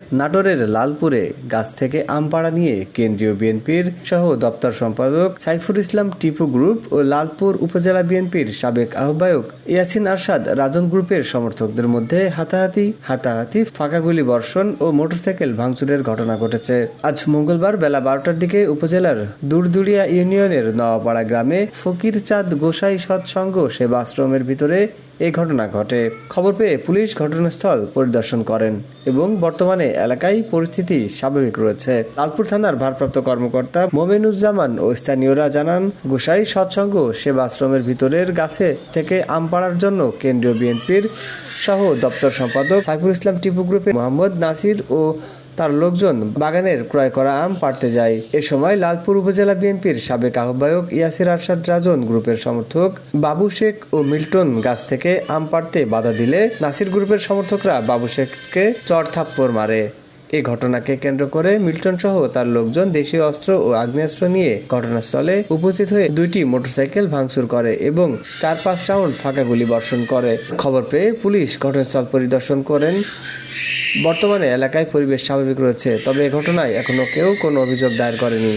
নাটোরের লালপুরে গাছ থেকে আম পাড়া নিয়ে কেন্দ্রীয় বিএনপির সহ দপ্তর সম্পাদক সাইফুল ইসলাম টিপু গ্রুপ ও লালপুর উপজেলা বিএনপির সাবেক আহ্বায়ক ইয়াসিন আরশাদ রাজন গ্রুপের সমর্থকদের মধ্যে হাতাহাতি হাতাহাতি ফাঁকাগুলি বর্ষণ ও মোটরসাইকেল ভাঙচুরের ঘটনা ঘটেছে। আজ মঙ্গলবার বেলা বারোটার দিকে উপজেলার দূরদুরিয়া ইউনিয়নের নওয়াপাড়া গ্রামে ফকির চাঁদ গোসাই সৎসঙ্গ সেবা আশ্রমের ভিতরে এই ঘটনা ঘটে। খবর পেয়ে পুলিশ ঘটনাস্থল পরিদর্শন করেন এবং বর্তমানে এলাকায় পরিস্থিতি স্বাভাবিক রয়েছে। লালপুর থানার ভারপ্রাপ্ত কর্মকর্তা মোমেনুজ্জামান ও স্থানীয়রা জানান, গোসাই সৎসঙ্গ সেবা আশ্রমের ভিতরের গাছে থেকে আম পাড়ার জন্য কেন্দ্রীয় বিএনপির সহ দপ্তর সম্পাদক সাইফুল ইসলাম টিপু গ্রুপে মোহাম্মদ নাসির ও তার লোকজন বাগানের ক্রয় করা আম পাড়তে যায়। এ সময় লালপুর উপজেলা বিএনপির সাবেক আহ্বায়ক ইয়াসির আরশাদ রাজন গ্রুপের সমর্থক বাবু শেখ ও মিল্টন গাছ থেকে আম পাড়তে বাধা দিলে নাসির গ্রুপের সমর্থকরা বাবু শেখকে চড় থাপ্পড় মারে। এই ঘটনাকে কেন্দ্র করে মিল্টন সহ তার লোকজন দেশীয় অস্ত্র ও আগ্নেয়াস্ত্র নিয়ে ঘটনাস্থলে উপস্থিত হয়ে দুইটি মোটরসাইকেল ভাঙচুর করে এবং চার পাঁচ রাউন্ড ফাঁকা গুলি বর্ষণ করে। খবর পেয়ে পুলিশ ঘটনাস্থল পরিদর্শন করেন বর্তমানে এলাকায় পরিবেশ স্বাভাবিক রয়েছে তবে এ ঘটনায় এখনও কেউ কোনো অভিযোগ দায়ের করেনি।